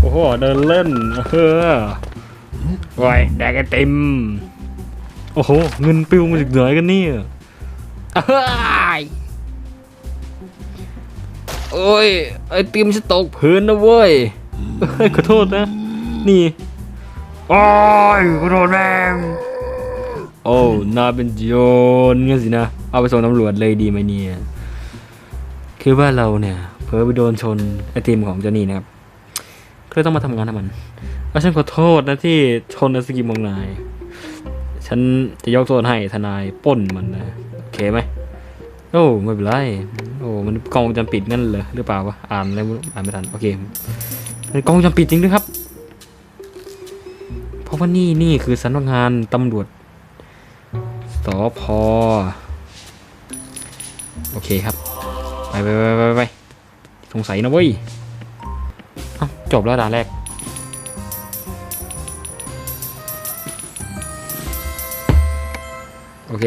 โอ้โห เดินเล่นเออไว้แดกไอติม โอ้โห เงินปิวมาจากไหนกันเนี่ยเอ้ยโอ้ย ไอติมจะตกพื้นนะเว้ยเฮ้ยขอโทษนะ นี่ โอ้ยขอโทษแม่ง โอ้น่าเป็นโจรงั้นสินะ เอาไปส่งตำรวจเลยดีไหมเนี่ย คือว่าเราเนี่ย เพิ่ไปโดนชนไอติมของเจานี่นะครับก็เลยต้องมาทำงานให้มันแล้วฉันขอโทษนะที่ชนไอศกรีมของนาย ฉันจะยกโทษให้ทนายป้นมันนะ โอเคไหมโอ้ไม่เป็นไร โอ้มันกล้องวงจำปิดงั้นเหรอหรือเปล่าวะ อ่านอะไรม่รู้อ่านไม่ทัน โอเค มันกล้องวงจำปิดจริงด้วยครับ เพราะว่านี่นี่คือสำนักงานตำรวจ สพอโอเคครับ ไปไปไปไปไปสงสัยนะเว้ยจบแล้วด่านแรก โอเค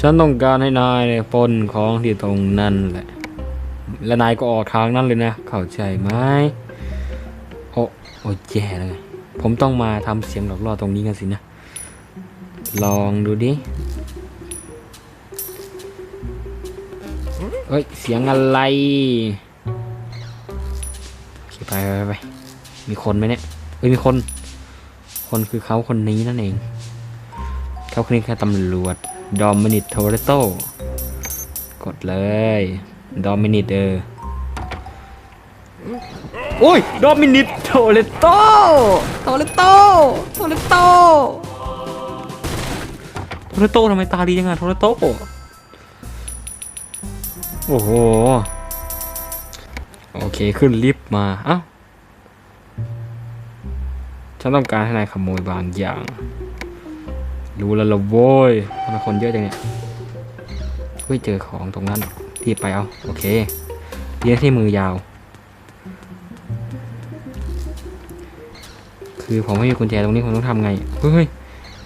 ฉันต้องการให้นายเนี่ยปนของที่ตรงนั่นแหละ และนายก็ออกทางนั้นเลยนะ เข้าใจไหมโอ้โอ้แย่เลย ผมต้องมาทำเสียงหลอกล่อตรงนี้กันสินะ ลองดูดิ เฮ้ย เสียงอะไรไปไปไปมีคนไหมเนี่ยเฮ้ยมีคน คนคือเขาคนนี้นั่นเอง เขาคนนี้คือตำรวจ ดอมินิตโทเรโต กดเลย ดอมินิตเออ อ้ยดอมินิตโทเรโตโทเรโตโทเรโตโทเรโตทำไมตาดีจังอะโทเรโตโอ้โห โอเคขึ้นลิฟต์มา เอ้า ฉันต้องการให้นายขโมยบางอย่าง รู้แล้วละโว้ยทำไมคนเยอะจังเนี่ยเฮ้ยเจอของตรงนั้นที่ไปเอา โอเคเรียกที่มือยาว คือผมไม่มีกุญแจตรงนี้ผมต้องทำไงเฮ้ย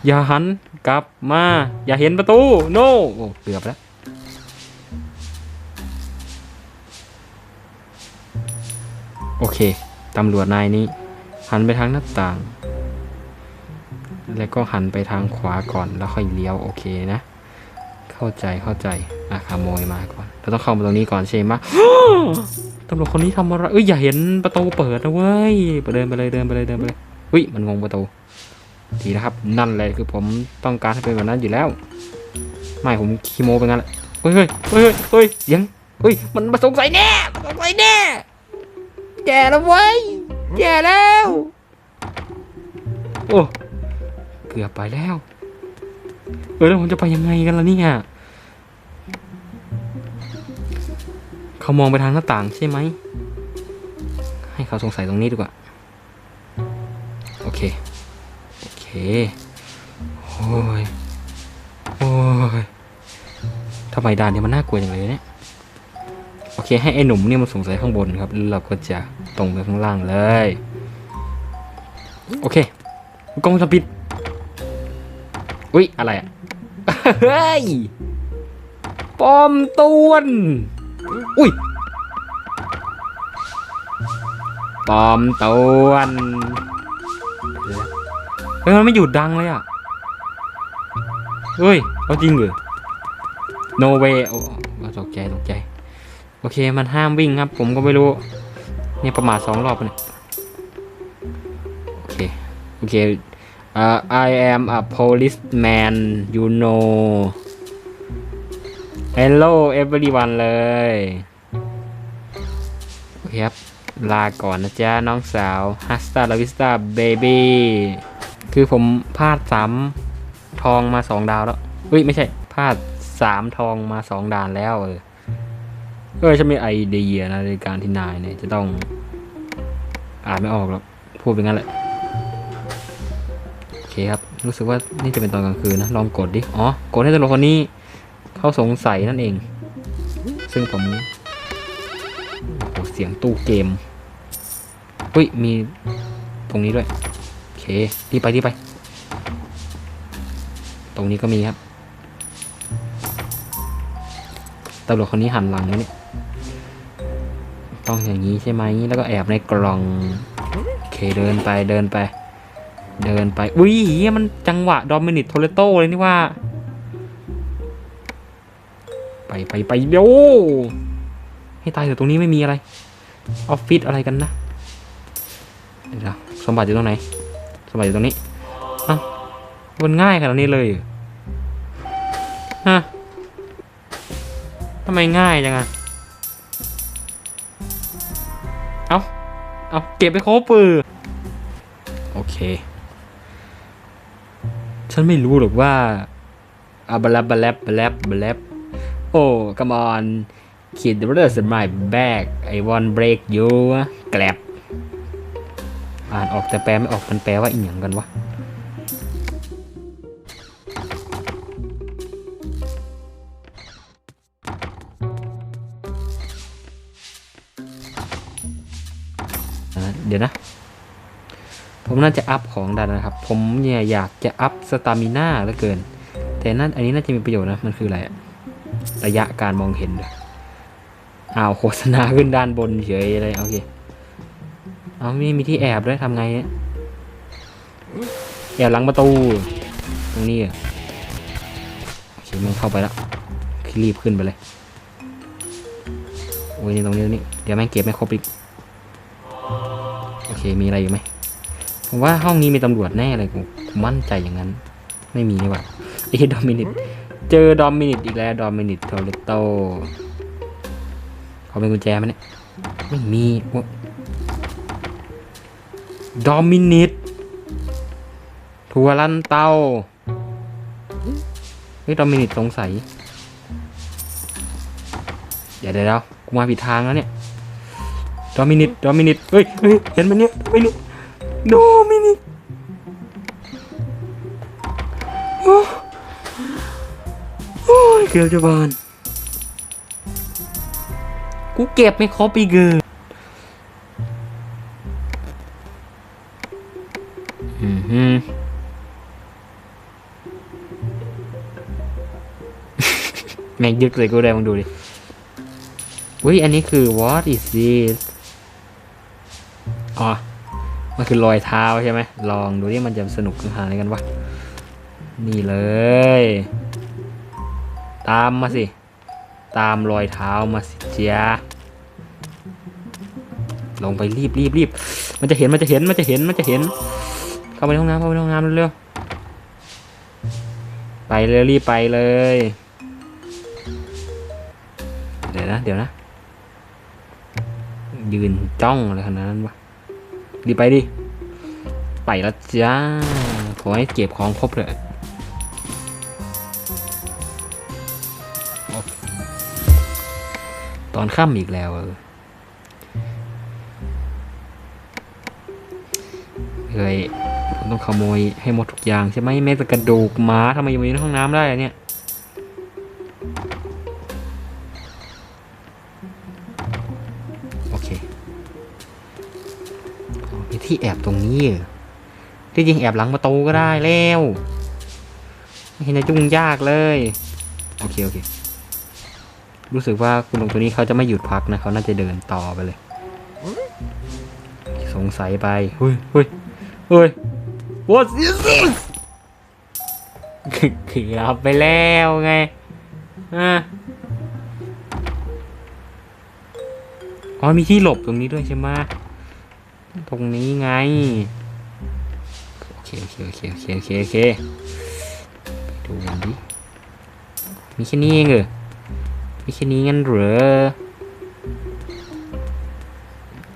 อย่าหันกลับมา อย่าเห็นประตู โนโอ้เกือบแล้วโอเค ตำรวจนายนี้ หันไปทางหน้าต่าง แล้วก็หันไปทางขวาก่อนแล้วค่อยเลี้ยวโอเคนะ เข้าใจเข้าใจอะขโมยมาก่อนเราต้องเข้ามาตรงนี้ก่อนใช่ไหมตำรวจคนนี้ทำอะไรเอ้ยอย่าเห็นประตูเปิดนะเว้ยเดินไปเลยเดินไปเลยเดินไปเลย อุ้ยมันงงประตูดีนะครับ นั่นแหละคือผมต้องการให้เป็นแบบนั้นอยู่แล้ว ไม่ผมคีโมไปงั้นแหละเฮ้ยเฮ้ยเฮ้ยเฮ้ยยังเฮ้ยมันมาสงสัยแน่สงสัยแน่แย่แล้วเว้ยแย่แล้วโอ้เกือบไปแล้วเออแล้วผมจะไปยังไงกันล่ะเนี่ยเขามองไปทางหน้าต่างใช่ไหมให้เขาสงสัยตรงนี้ดีกว่า เค โอเค โอ้ย โอ้ยทำไมด่านนี่ยมันน่ากลัวอย่างเลยเนี่ย โอเค ให้ไอ้หนุ่มเนี่ยมันสงสัยข้างบนครับแล้วเราก็จะตรงไปข้างล่างเลย โอเคกล้องวงจะปิด อุ้ย อะไรอะ เฮ้ย ปอมตวนอุ้ยปอมตวน ฮ้ยมันไม่หยุดดังเลยอะ เฮ้ยเอาจริงเหรอ no way โอ้ตกใจตกใจ โอเคมันห้ามวิ่งครับ ผมก็ไม่รู้ เนี่ยประมาทสองรอบแล้วเนี่ยโอเค โอเค uh, I am a policeman you know hello everyone เลย โอเคครับ ลาก่อนนะจ๊ะ น้องสาว hasta la vista baby คือผมพลาดสามทองมาสองดาวแล้วเฮ้ยไม่ใช่พลาดสามทองมาสองด่านแล้ว เออเออฉันมีไอเดียนะในการที่นายเนี่ยจะต้องอ่านไม่ออกหรอกพูดเป็นงั้นแหละโอเคครับ รู้สึกว่านี่จะเป็นตอนกลางคืนนะ ลองกดดิ อ๋อ กดให้ตำรวจคนนี้เขาสงสัยนั่นเอง ซึ่งผมโอ้โหเสียงตู้เกมเฮ้ย มีตรงนี้ด้วย เครีบไปรีบไป ตรงนี้ก็มีครับตำรวจคนนี้หันหลังนะเนี่ย ต้องอย่างนี้ใช่ไหมแล้วก็แอบในกล่องโอเคเดินไปเดินไป เดินไป อุ้ยเหี้ยมันจังหวะดอมินิตโทเลโตเลยนี่ว่า ไปไปไปเดี๋ยวให้ตายเถอะตรงนี้ไม่มีอะไร ออฟฟิศอะไรกันนะ เดี๋ยวสมบัติอยู่ตรงไหน สมบัติอยู่ตรงนี้เอ้ามันง่ายขนาดนี้เลยฮะทำไมง่ายจังอะเอาเอาเก็บไปครบปือโอเค ฉันไม่รู้หรอกว่าอาบลับบลับบลับบลับโอ้ come on kid the rest of my bag I want break you แกลบ อ่านออกแต่แปลไม่ออกมันแปลว่าอีหยังกันวะเดี๋ยวนะ ผมน่าจะอัพของด้นนะครับ ผมเนี่ยอยากจะอัพสตามิน่าเหลือเกิน แต่นั่นอันนี้น่าจะมีประโยชน์นะ มันคืออะไรระยะการมองเห็นเลยอ้าวโฆษณาขึ้นด้านบนเฉยเลยโอเค เอามีมีที่แอบด้วยทำไงเนี่ยแอบหลังประตู ตรงนี้อะโอเคมันเข้าไปแล้วรีบขึ้นไปเลยโอ้ยนี่ตรงนี้นี้เดี๋ยวแม่งเก็บไม่ครบอีกโอเคมีอะไรอยู่ไหมผมว่าห้องนี้มีตำรวจแน่เลยกูผมมั่นใจอย่างนั้น ไม่มีนี่หว่าไอ้ดอมินิตเจอดอมินิตอีกแล้วดอมินิตโทเลโตเขาเป็นกุญแจไหมเนี่ยไม่มีโอ้ ดอมินิตทัวลันเตาเฮ้ยดอมินิตสงสัยเดี๋ยวเดี๋ยวกูมาผิดทางแล้วเนี่ยดอมินิตดอมินิตเฮ้ยเฮ้ยเห็นมันเนี่ยดอมินิตดอมินิตโอ้โอ้ยเกือบจะบานกูเก็บไม่ครบอีกเกออื งยึกเลยกูได้มึงดูดิอุ้ยอันนี้คือ what is this อ๋อ มันคือรอยเท้าใช่ไหม ลองดูที่มันจะสนุกขนาดไหนกันวะ นี่เลย ตามมาสิ ตามรอยเท้ามาสิเจ้าลงไปรีบรีบรีบ มันจะเห็นมันจะเห็นมันจะเห็นมันจะเห็น เข้าไปในห้องน้ำเข้าไปในห้องน้ำเร็วๆไปเลยรีบไปเลย ดี๋ยวนะ เดี๋ยวนะ ยืนจ้องอะไรขนาดนั้นวะรีไปดิ ไปแล้วจ้า ขอให้เก็บของครบเลยตอนค่ำอีกแล้วเออเฮ้ยผมต้องขโมยให้หมดทุกอย่างใช่ไหมแม้แต่กระดูกหมาทำไมยังอยู่ในห้องน้ำได้เนี่ย ที่แอบตรงนี้เหรอที่จริงแอบหลังประตูก็ได้แล้วไม่เห็นจะยุ่งยากเลยโอเคโอเค รู้สึกว่าคุณลุงตัวนี้เขาจะไม่หยุดพักนะเขาน่าจะเดินต่อไปเลย สงสัยไปเฮ้ยเฮ้ยเฮ้ย What is this เกือบไปแล้วไงอะอ๋อมีที่หลบตรงนี้ด้วยใช่ไหม ตรงนี้ไง โอเค โอเค โอเค โอเค โอเค โอเคไปดูกันดิ มีแค่นี้เองเหรอ มีแค่นี้งั้นเหรอ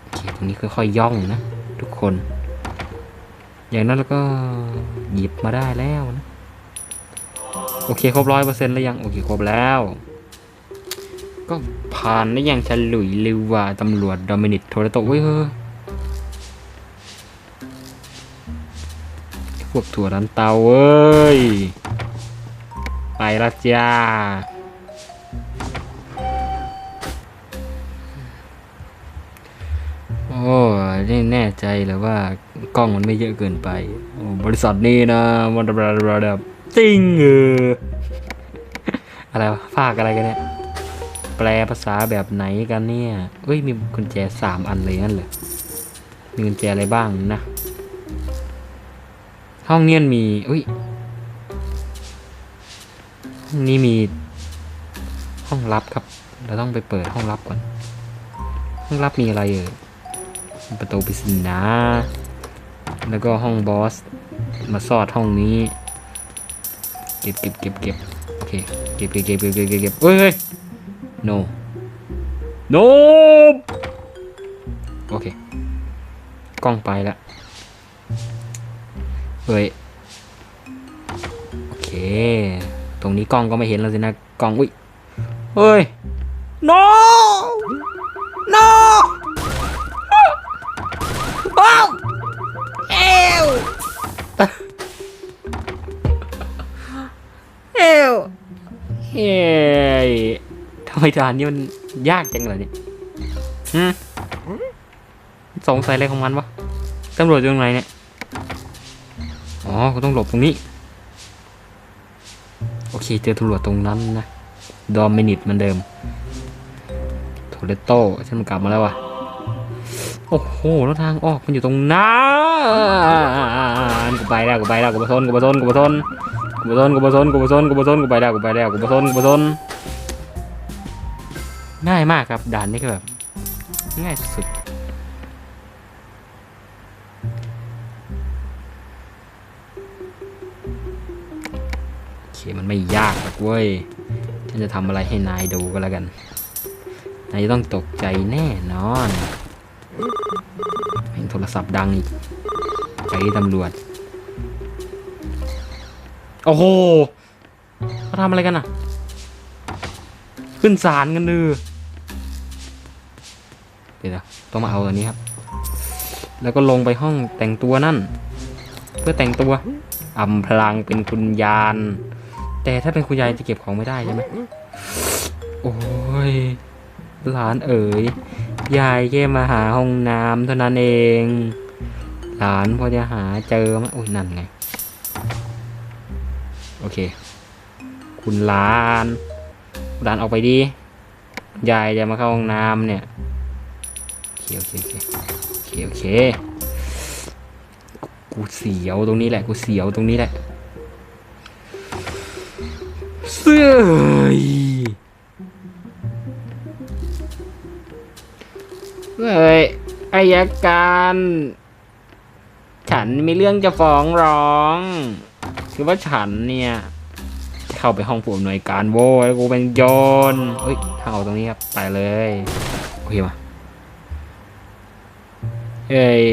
โอเคตรงนี้ค่อยๆย่องนะ ทุกคน อย่างนั้นแล้วก็หยิบมาได้แล้วนะ โอเค ครบร้อยเปอร์เซ็นต์แล้วยัง โอเค ครบแล้วก็ผ่านได้อย่างฉลุยเลยว่าตำรวจโดมินิกโทรโตเว้ยเฮ้ย พวกถั่วรันเตาเว้ย ไปละจ้า โอ้นี่แน่ใจเลยว่ากล้องมันไม่เยอะเกินไป บริษัทนี้นะมันแบบจริงเอออะไรวะฝากอะไรกันเนี่ย แปลภาษาแบบไหนกันเนี่ยเอ้ย มีกุญแจสามอันเลยนั่นเหรอมีกุญแจอะไรบ้างนะ ห้องเนี้ยมีอุ้ยห้องนี้มีห้องลับครับ เราต้องไปเปิดห้องลับก่อน ห้องลับมีอะไรเอ่ยประตูปริศนาแล้วก็ห้องบอส มาซอดห้องนี้ เก็บเก็บเก็บเก็บโอเค เก็บเก็บเก็บเก็บเก็บเก็บเก็บเฮ้ยเฮ้ย no no โอเค กล้องไปแล้ว เฮ้ยโอเค ตรงนี้กล้องก็ไม่เห็นแล้วสินะกล้องอุ้ยเฮ้ย no no ว้าเอวเอวเฮ้ยทำไมด่านนี้มันยากจังเลยเนี่ยหืมสงสัยอะไรของมันวะตำรวจอยู่ตรงไหนเนี่ย อ๋อกูต้องหลบตรงนี้ โอเค เจอตำรวจตรงนั้นนะ ดอมมินิตเหมือนเดิม โทเลโต้ฉันมันกลับมาแล้วว่ะ โอ้โห แล้วทางออกมันอยู่ตรงนั้นกูไปแล้วกูไปแล้วกูมาทนกูมาทนกูมาทนกูมาทนกูมาทนกูมาทนกูมาทนกูไปแล้วกูไปแล้วกูมาทนกูมาทนง่ายมากครับด่านนี้ก็แบบง่ายสุด ไม่ยากหรอกเว้ย ฉันจะทำอะไรให้นายดูก็แล้วกัน นายจะต้องตกใจแน่นอนแม่งโทรศัพท์ดังอีก ไปตำรวจ โอ้โหเขาทำอะไรกันอะ ขึ้นศาลกันดือเดี๋ยวต้องมาเอาอันนี้ครับ แล้วก็ลงไปห้องแต่งตัวนั่น เพื่อแต่งตัวอำพลางเป็นคุณยาน แต่ถ้าเป็นคุณยายจะเก็บของไม่ได้ใช่ไหมโอ้ยหลานเอ๋ยยายแค่มาหาห้องน้ำเท่านั้นเอง หลานพอจะหาเจอไหมโอ้ยนั่นไง โอเค คุณหลานคุณหลานออกไปดียายจะมาเข้าห้องน้ำเนี่ยโอเคโอเคโอเคโอเคโอเคกูเสียวตรงนี้แหละกูเสียวตรงนี้แหละ เสื้อยเฮ้ยอายการ ฉันมีเรื่องจะฟ้องร้อง คือว่าฉันเนี่ยเข้าไปห้องผู้อำนวยการโว้ยกูเป็นโจรเฮ้ยทางออกตรงนี้ครับ ไปเลย โอเคมาเอ้ย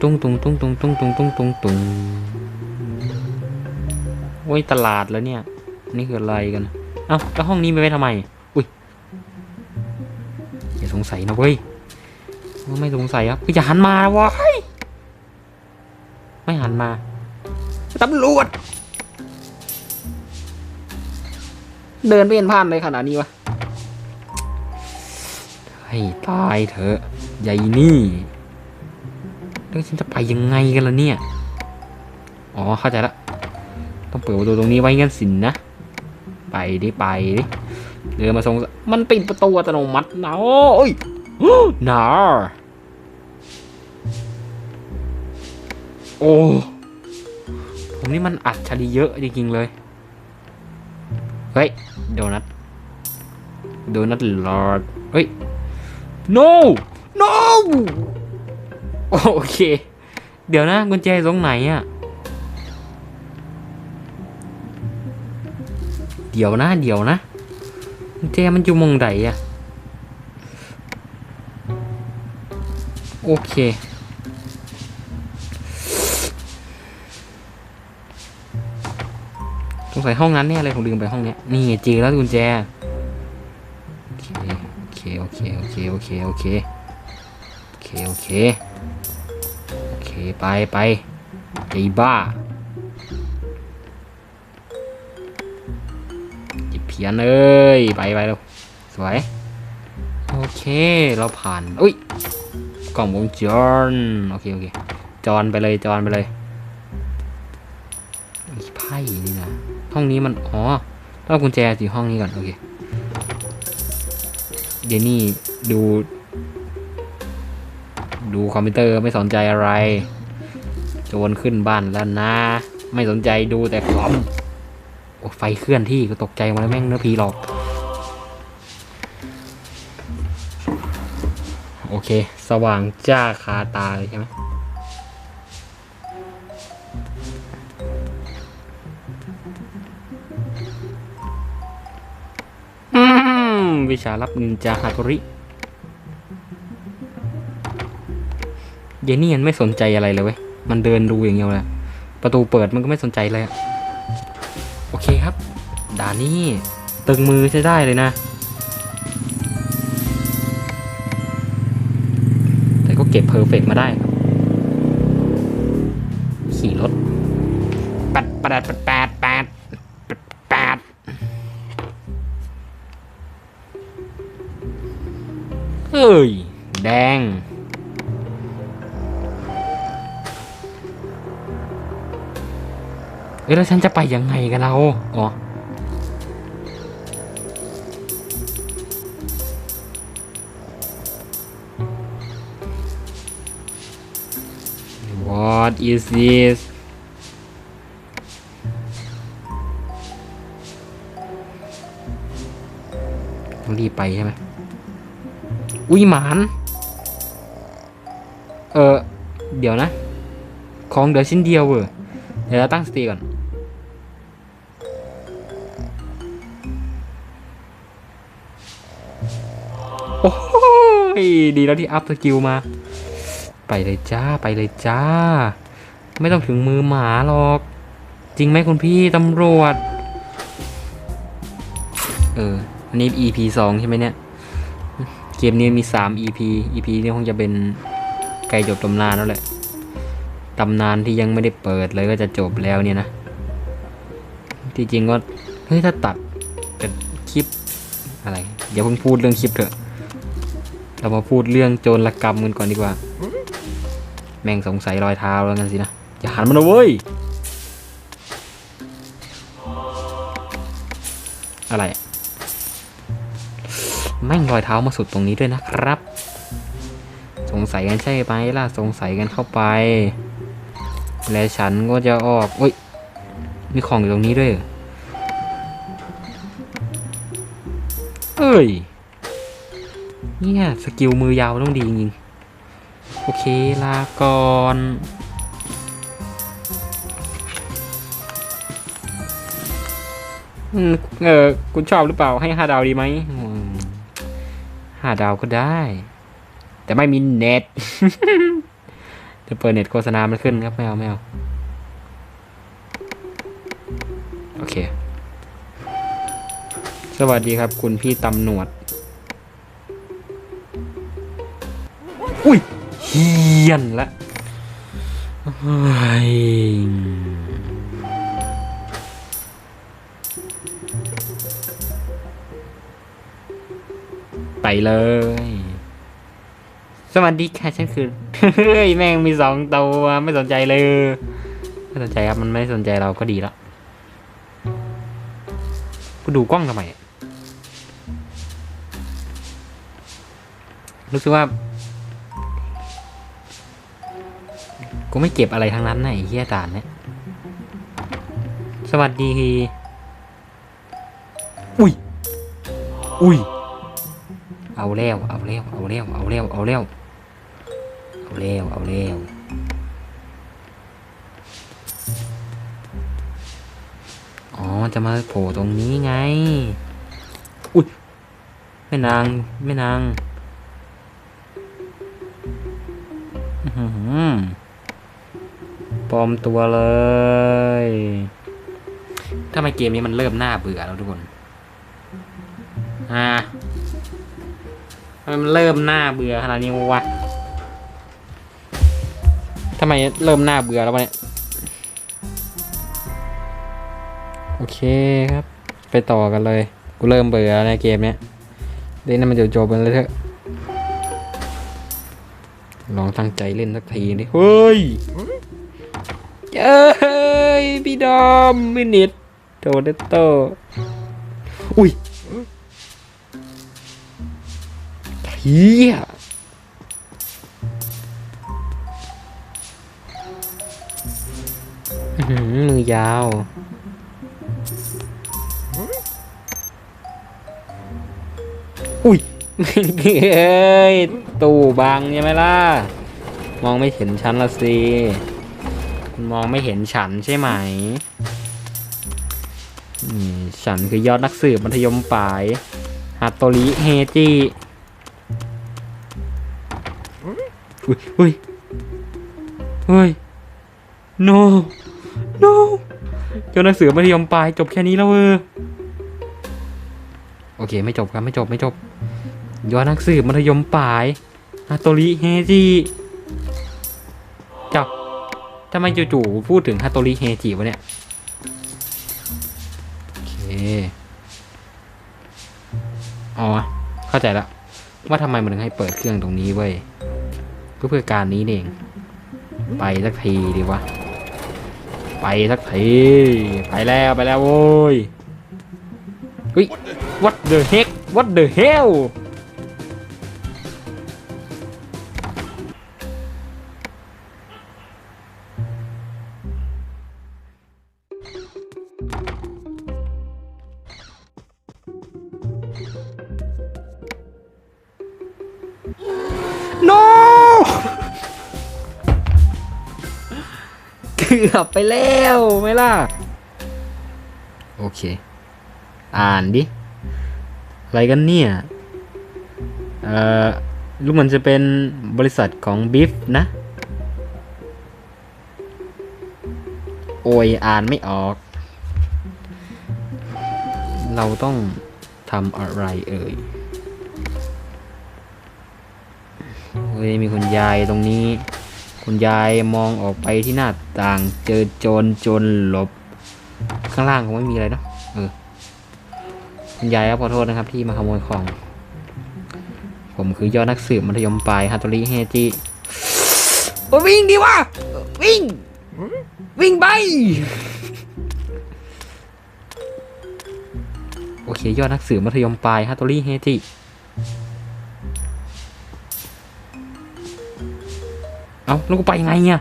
ตุ้งตุ้งตุ้งตุ้งตุ้งตุ้งตุ้งตุ้ง โอ้ยตลาดแล้วเนี่ย นี่คืออะไรกัน เอ้าแล้วห้องนี้ไปไว้ทำไม อุ้ยอย่าสงสัยนะเว้ยไม่สงสัยครับคือย่าหันมาเวะไม่หันมาตำรวจ เดินไปเห็นผ่านเลยขนาดนี้วะให้ตายเถอะใหญ่นี่แล้วฉันจะไปยังไงกันล่ะเนี่ย อ๋อ เข้าใจละ ต้องเปิดประตูตรงนี้ไว้งั้นสินนะ ไปดิไปดิเดินมาทรงมันปิดประตูอัตโนมัตินะโอ้ยหนาโอ้ผมนี่มันอัดชลีเยอะจริงๆเลย เฮ้ย โดนัท โดนัทลอร์ดเฮ้ย no no โอเค เดี๋ยวนะกุญแจตรงไหนอะ เดี๋ยวนะ เดี๋ยวนะแจมันอยู่มองใดอะโอเคสงสัยห้องนั้นแน่เลยผมลืมไปห้องเนี้ยนี่เจอแล้วกุญแจโอเคโอเคโอเคโอเคโอเคโอเคโอเคโอเคไปไปไอ้บ้าียนเอ้ยไปไปเร็วสวย โอเคเราผ่านอุ้ยกล่องวงจรโอเคโอเคจอนไปเลยจอนไปเลยไพ่นี่นะห้องนี้มันอ๋อต้องกุญแจสิห้องนี้ก่อนโอเคเดนี่ดู ดูคอมพิวเตอร์ไม่สนใจอะไร โจรขึ้นบ้านแล้วนะ ไม่สนใจดูแต่คอม ไฟเคลื่อนที่ก็ตกใจมาแล้วแม่งเนื้อผีหลอก โอเค สว่างจ้าคาตาเลยใช่ไหมวิชารับนินจาฮาโตริ เยนี่มันไม่สนใจอะไรเลยเว้ย มันเดินดูอย่างเดียวเลยประตูเปิดมันก็ไม่สนใจเลยอะ โอเคครับ ด่านนี้ตึงมือใช้ได้เลยนะ แต่ก็เก็บเพอร์เฟกต์มาได้ครับ ขี่รถปัดปัดปัดปัดปดปัดปัดเฮ้ย แดง อ้ยแล้วฉันจะไปยังไงกันเราอ๋อ What is this ต้องรีบไปใช่ไหมอุ้ยหมาน เออเดี๋ยวนะ ของเดี๋ยวชิ้นเดียวเว้ยเดี๋ยวเราตั้งสติก่อน โอ้ยดีแล้วที่อัพสกิลมา ไปเลยจ้าไปเลยจ้า ไม่ต้องถึงมือหมาหรอก จริงไหมคุณพี่ตำรวจ เออ อันนี้ EP สองใช่ไหมเนี่ย เกมนี้มีสาม EP EP นี้คงจะเป็นใกล้จบตำนานแล้วแหละ ตำนานที่ยังไม่ได้เปิดเลยก็จะจบแล้วเนี่ยนะ ที่จริงก็ เฮ้ยถ้าตัดเป็นคลิปอะไร เดี๋ยวเพิ่งพูดเรื่องคลิปเถอะ เรามาพูดเรื่องโจรกรรมกันก่อนดีกว่า แม่งสงสัยรอยเท้าแล้วกันสินะ อย่าหันมันนะเว้ย อะไร แม่งรอยเท้ามาสุดตรงนี้ด้วยนะครับ สงสัยกันใช่ไหมล่ะ สงสัยกันเข้าไป และฉันก็จะออกอุ้ย มีของอยู่ตรงนี้ด้วยเหรอเอ้ย เนี่ยสกิลมือยาวต้องดีจริงๆโอเคลาก่อนเออคุณชอบหรือเปล่าให้ห้าดาวดีไหมห้าดาวก็ได้ แต่ไม่มีเน็ตจะเปิดเน็ตโฆษณามันขึ้นครับไม่เอาไม่เอาโอเค สวัสดีครับคุณพี่ตำหนวด อุ้ยเฮียนละไปเลย สวัสดีค่ะฉันคือ เฮ้ย แม่งมีสองตัวไม่สนใจเลย ไม่สนใจครับ มันไม่สนใจเราก็ดีแล้วกูดูกล้องทำไม รู้สึกว่า กูไม่เก็บอะไรทั้งนั้นนะไอ้เฮียตานเนี่ย สวัสดีอุ้ย อุ้ย เอาแล้ว เอาแล้ว เอาแล้ว เอาแล้ว เอาแล้ว เอาแล้ว เอาแล้วอ๋อ จะมาโผล่ตรงนี้ไง อุ้ยแม่นางแม่นาง ปลอมตัวเลยทำไมเกมนี้มันเริ่มหน่าเบื่อแล้วทุกคนอ่าทำไมมันเริ่มหน่าเบื่อขนาดนี้วะทำไมเริ่มหน่าเบื่อแล้ววะเนี่ยโอเคครับ ไปต่อกันเลย กูเริ่มเบื่อในเกมเนี้ยเล่นให้มันจบๆไปเลยเถอะลองตั้งใจเล่นสักทีดิเฮ้ย เอ้ย พี่ดอมมินิทโดเดโตอุ้ยเฮียมือยาว อุ้ยเอ้ย ตู้บังใช่ไหมล่ะ มองไม่เห็นฉันละสิ มองไม่เห็นฉันใช่ไหมนี่ฉันคือยอดนักสืบมัธยมปลายฮัตโตริเฮจิอุ้ยอุ้ยเฮ้ย no no ยอดนักสืบมัธยมปลายจบแค่นี้แล้วเออโอเคไม่จบครับไม่จบไม่จบยอดนักสืบมัธยมปลายฮัตโตริเฮจิเจ้า ทำไมจู่ๆพูดถึงฮัตโตริเฮจิวะเนี่ย โอเค อ๋อ เข้าใจละว่าทำไมมันถึงให้เปิดเครื่องตรงนี้เว้ยก็เพื่อการนี้เอง ไปสักทีดีวะ ไปสักที ไปแล้วไปแล้วโว้ยเฮ้ย what the heck what the hell กือบไปแล้วไหมล่ะ โอเค อ่านดิ อะไรกันเนี่ย เอ่อ ลูกมันจะเป็นบริษัทของบิฟนะ โอยอ่านไม่ออก เราต้องทำอะไรเอ่ยเฮ้ยมีคุณยายตรงนี้ คุณยายมองออกไปที่หน้าต่าง เจอโจรโจรหลบ ข้างล่างคงไม่มีอะไรเนาะเออคุณยายครับขอโทษนะครับ ที่มาขโมยของ ผมคือยอดนักสืบมัธยมปลายฮัตโตริเฮจิวิ่งดีวะวิ่ง วิ่งไป โอเค ยอดนักสืบมัธยมปลายฮัตโตริเฮจิ เอาแล้วกูไปไงเนี่ย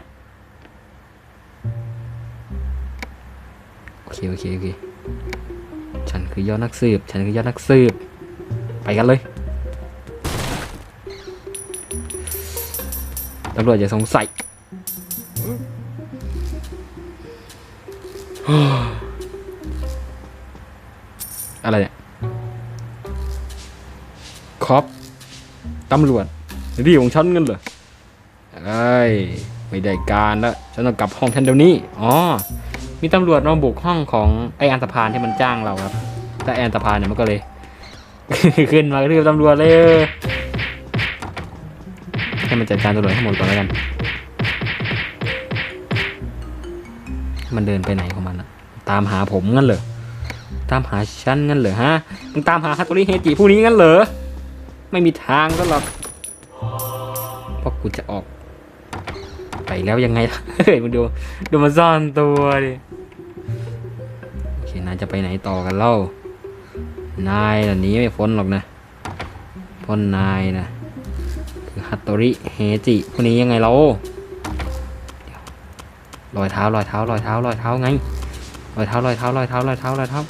โอเคโอเคโอเคฉันคือยอดนักสืบ ฉันคือยอดนักสืบ ไปกันเลยตำรวจอย่าสงสัยอะไรเนี่ยคอปตำรวจรีของฉันกันเหรอ เอ้ยไม่ได้การแล้วฉันต้องกลับห้องฉันเดี๋ยวนี้อ๋อมีตำรวจมาบุกห้องของไออันตพานที่มันจ้างเราครับ แต่ไอนตพานเนี่ยมันก็เลย ขึ้นมากระทืบตำรวจเลยให้มันจัดการตำรวจให้หมดก่อนแล้วกัน มันเดินไปไหนของมันอะตามหาผมงั้นเหรอตามหาฉันงั้นเหรอฮะมึงตามหาฮัตโตริเฮจิผู้นี้งั้นเหรอไม่มีทางก็หรอกเพราะกูจะออก ไปแล้วยังไงเฮ้ยมึงดูดูมาซ่อนตัวดิโอเคนายจะไปไหนต่อกันเล่านายน่ะหนีไม่พ้นหรอกนะพ้นนายนะคือฮัตโตริเฮจิคนนี้ยังไงเราเดี๋ยวรอยเท้ารอยเท้ารอยเท้ารอยเท้าไงรอยเท้ารอยเท้ารอยเท้ารอยเท้ารอยเท้า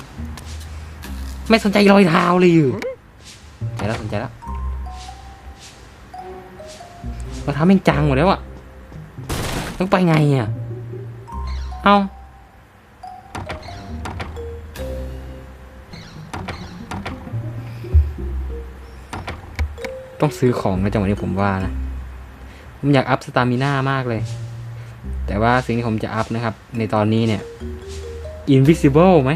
ไม่สนใจรอยเท้าเลยอยู่ใจแล้วสนใจแล้วรอยเท้าแม่งจังหมดแล้วอะ ต้องไปไงอะเอาต้องซื้อของในจังหวะนี้ผมว่านะ ผมอยากอัพสตามิน่ามากเลย แต่ว่าสิ่งที่ผมจะอัพนะครับ ในตอนนี้เนี่ย invisible ไหม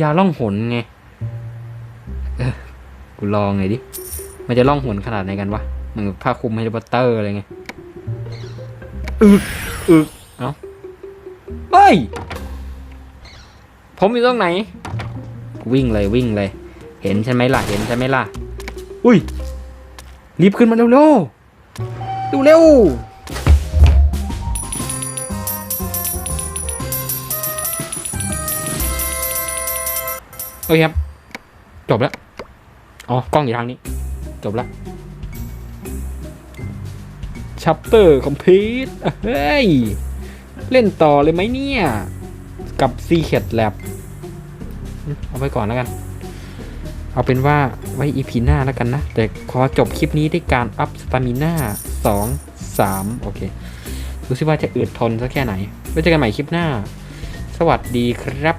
ยาล่องหนไงกูลองไงดิ มันจะล่องหนขนาดไหนกันวะ เหมือนผ้าคลุมแฮร์รี่พอตเตอร์อะไรไง อึกอึกเอ้าเฮ้ย ผมอยู่ตรงไหน วิ่งเลยวิ่งเลย เห็นใช่ไหมล่ะ เห็นใช่ไหมล่ะ อุ้ย รีบขึ้นมาเร็วๆดูเร็วโอเคครับ จบแล้ว อ๋อ กล้องอยู่ทางนี้ จบแล้ว ชัปเตอร์คอมพลีทเฮ้ย เล่นต่อเลยไหมเนี่ย กับ Secret Lab เอาไปก่อนแล้วกัน เอาเป็นว่าไว้อีพีหน้าแล้วกันนะ แต่ขอจบคลิปนี้ด้วยการอัพสตามิน่าสองสามโอเค ดูซิว่าจะอืดทนสักแค่ไหน ไว้เจอกันใหม่คลิปหน้า สวัสดีครับ